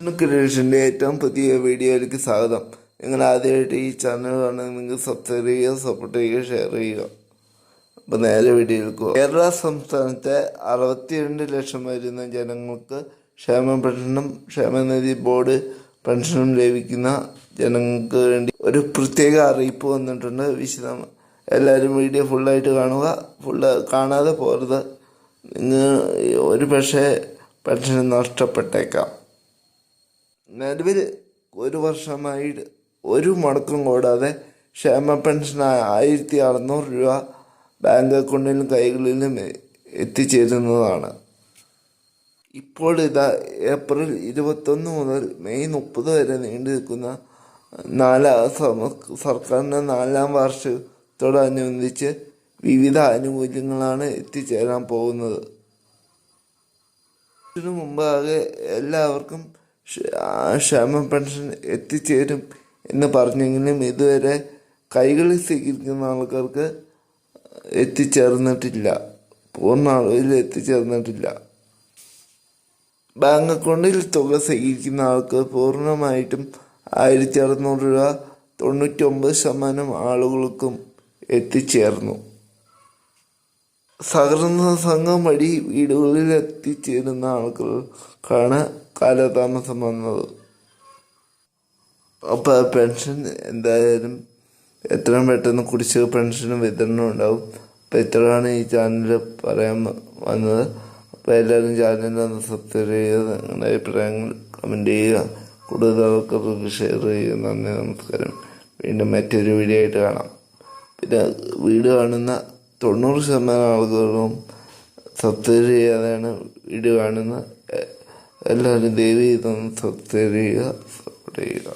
ക്രിയേഷന്റെ ഏറ്റവും പുതിയ വീഡിയോയിലേക്ക് സ്വാഗതം. നിങ്ങൾ ആദ്യമായിട്ട് ഈ ചാനൽ കാണുന്നത് നിങ്ങൾ സബ്സ്ക്രൈബ് ചെയ്യുക സപ്പോർട്ട് ചെയ്യുക ഷെയർ ചെയ്യുക. അപ്പോൾ നേരെ വീഡിയോയിലേക്ക് കേരള സംസ്ഥാനത്തെ അറുപത്തിരണ്ട് ലക്ഷം വരുന്ന ജനങ്ങൾക്ക് ക്ഷേമ പെൻഷനും ക്ഷേമനിധി ബോർഡ് പെൻഷനും ലഭിക്കുന്ന ജനങ്ങൾക്ക് വേണ്ടി ഒരു പ്രത്യേക അറിയിപ്പ് വന്നിട്ടുണ്ട്. വിശദം എല്ലാവരും വീഡിയോ ഫുള്ളായിട്ട് കാണുക. ഫുള്ള് കാണാതെ പോരുത് നിങ്ങൾ ഒരു പക്ഷേ പെൻഷൻ നഷ്ടപ്പെട്ടേക്കാം. നിലവിൽ ഒരു വർഷമായി ഒരു മുടക്കം കൂടാതെ ക്ഷേമ പെൻഷൻ ആയിരത്തി അറുന്നൂറ് രൂപ ബാങ്ക് അക്കൗണ്ടിലും കൈകളിലും എത്തിച്ചേരുന്നതാണ്. ഇപ്പോൾ ഇതാ ഏപ്രിൽ ഇരുപത്തൊന്ന് മുതൽ മെയ് മുപ്പത് വരെ നീണ്ടു നിൽക്കുന്ന നാലാം സർക്കാരിന്റെ നാലാം വാർഷികത്തോടനുബന്ധിച്ച് വിവിധ ആനുകൂല്യങ്ങളാണ് എത്തിച്ചേരാൻ പോകുന്നത്. ഇതിനു മുമ്പാകെ എല്ലാവർക്കും ആ ക്ഷേമ പെൻഷൻ എത്തിച്ചേരും എന്ന് പറഞ്ഞെങ്കിലും ഇതുവരെ കൈകളിൽ സ്വീകരിക്കുന്ന ആൾക്കാർക്ക് എത്തിച്ചേർന്നിട്ടില്ല. പൂർണ അളവിൽ എത്തിച്ചേർന്നിട്ടില്ല. ബാങ്ക് അക്കൗണ്ടിൽ തുക സ്വീകരിക്കുന്ന ആൾക്ക് പൂർണമായിട്ടും ആയിരത്തി അറുന്നൂറ് രൂപ തൊണ്ണൂറ്റി ഒമ്പത് ശതമാനം ആളുകൾക്കും എത്തിച്ചേർന്നു. സഹകരണ സംഘം വഴി വീടുകളിൽ എത്തിച്ചേരുന്ന ആളുകൾക്കാണ് കാലതാമസം വന്നത്. അപ്പോൾ പെൻഷൻ എന്തായാലും എത്രയും പെട്ടെന്ന് കുടിശ്ശിക പെൻഷനും വിതരണം ഉണ്ടാവും. അപ്പോൾ ഇത്രയാണ് ഈ ചാനൽ പറയാൻ വന്നത്. അപ്പോൾ എല്ലാവരും ചാനൽ ഒന്ന് സബ്സ്ക്രൈബ് ചെയ്യുക നിങ്ങളുടെ അഭിപ്രായങ്ങൾ കമന്റ് ചെയ്യുക. കൂടുതൽ ആൾക്കാർക്ക് ഷെയർ ചെയ്യുക. നന്ദി നമസ്കാരം. വീണ്ടും മറ്റൊരു വീഡിയോ ആയിട്ട് കാണാം. പിന്നെ വീട് കാണുന്ന തൊണ്ണൂറ് ശതമാനം ആളുകളും സബ്സ്ക്രൈബ് ചെയ്യാതെയാണ് വീട് കാണുന്നത്. എ- എല്ലാവരും ദൈവീതം സബ്സ്ക്രൈബ് ചെയ്യുക.